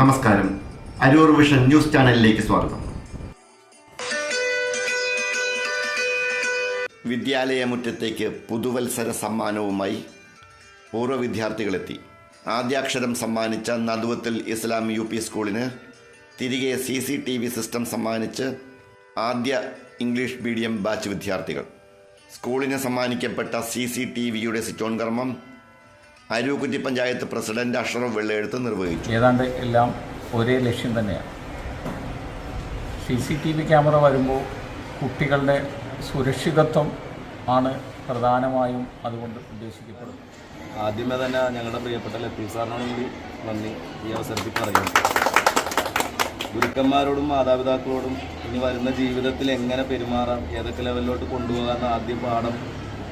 നമസ്കാരം. Aroor vision news ചാനലിലേക്ക് സ്വാഗതം. വിദ്യാലയമുറ്റത്തേക്ക് പുതുവത്സര സമ്മാനവുമായി പൂർവ വിദ്യാർത്ഥികളെത്തി. ആദ്യാക്ഷരം സമ്മാനിച്ച നദുവത്തിൽ ഇസ്ലാം യു പി സ്കൂളിന് തിരികെ C C T V system സമ്മാനിച്ച് ആദ്യ ഇംഗ്ലീഷ് മീഡിയം ബാച്ച് വിദ്യാർത്ഥികൾ. സ്കൂളിന് സമ്മാനിക്കപ്പെട്ട സി സി ടി വിയുടെ സിറ്റോൺ കർമ്മം അരൂക്കുറ്റി പഞ്ചായത്ത് പ്രസിഡന്റ് അഷറഫ് വെള്ളയെഴുത്ത് നിർവഹിച്ചു. ഏതാണ്ട് എല്ലാം ഒരേ ലക്ഷ്യം തന്നെയാണ്. C C T V camera വരുമ്പോൾ കുട്ടികളുടെ സുരക്ഷിതത്വം ആണ് പ്രധാനമായും അതുകൊണ്ട് ഉദ്ദേശിക്കപ്പെടുന്നത്. ആദ്യമേ തന്നെ ഞങ്ങളുടെ പ്രിയപ്പെട്ട ലത്തീഫ് സാറിനോട് കൂടി നന്ദി ഈ അവസരത്തിൽ പറയുന്നു. ഗുരുക്കന്മാരോടും മാതാപിതാക്കളോടും ഇനി വരുന്ന ജീവിതത്തിൽ എങ്ങനെ പെരുമാറാം ഏതൊക്കെ ലെവലിലോട്ട് കൊണ്ടുപോകാമെന്ന് ആദ്യം പാഠം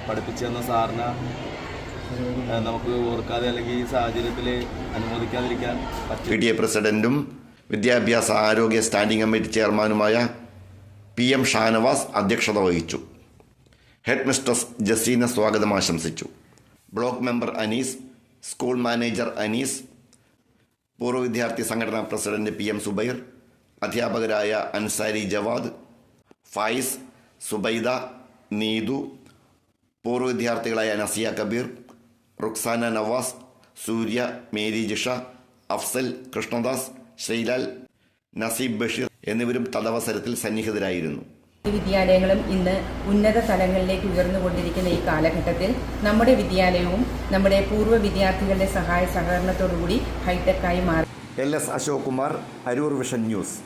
പഠിപ്പിച്ചു തന്ന സാറിന് നമുക്ക് ഓർക്കാതെ അല്ലെങ്കിൽ ഈ സാഹചര്യത്തിൽ അനുമോദിക്കാതിരിക്കാൻ പി ഡി എ പ്രസിഡന്റും വിദ്യാഭ്യാസ ആരോഗ്യ സ്റ്റാൻഡിംഗ് കമ്മിറ്റി ചെയർമാനുമായ പി എം ഷാനവാസ് അധ്യക്ഷത വഹിച്ചു. ഹെഡ് മിസ്ട്രസ് ജസീന സ്വാഗതം ആശംസിച്ചു. Block member Anees school manager Anees പൂർവ വിദ്യാർത്ഥി സംഘടനാ പ്രസിഡന്റ് പി എം സുബൈർ അധ്യാപകരായ അൻസാരി ജവാദ് ഫൈസ് സുബൈദ നീതു പൂർവ വിദ്യാർത്ഥികളായ നസിയ കബീർ റുക്സാന നവാസ് സൂര്യ മേരി ജിഷ അഫ്സൽ കൃഷ്ണദാസ് ശ്രീലാൽ നസീബ് ബഷീർ എന്നിവരും തദവസരത്തിൽ സന്നിഹിതരായിരുന്നു. ഈ വിദ്യാലയങ്ങളും ഇന്ന് ഉന്നത തലങ്ങളിലേക്ക് ഉയർന്നുകൊണ്ടിരിക്കുന്ന ഈ കാലഘട്ടത്തിൽ നമ്മുടെ വിദ്യാലയവും നമ്മുടെ പൂർവ വിദ്യാർത്ഥികളുടെ സഹായ സഹകരണത്തോടുകൂടി ഹൈടെക്കായി മാറി. L S Ashok Kumar Aroor vision news.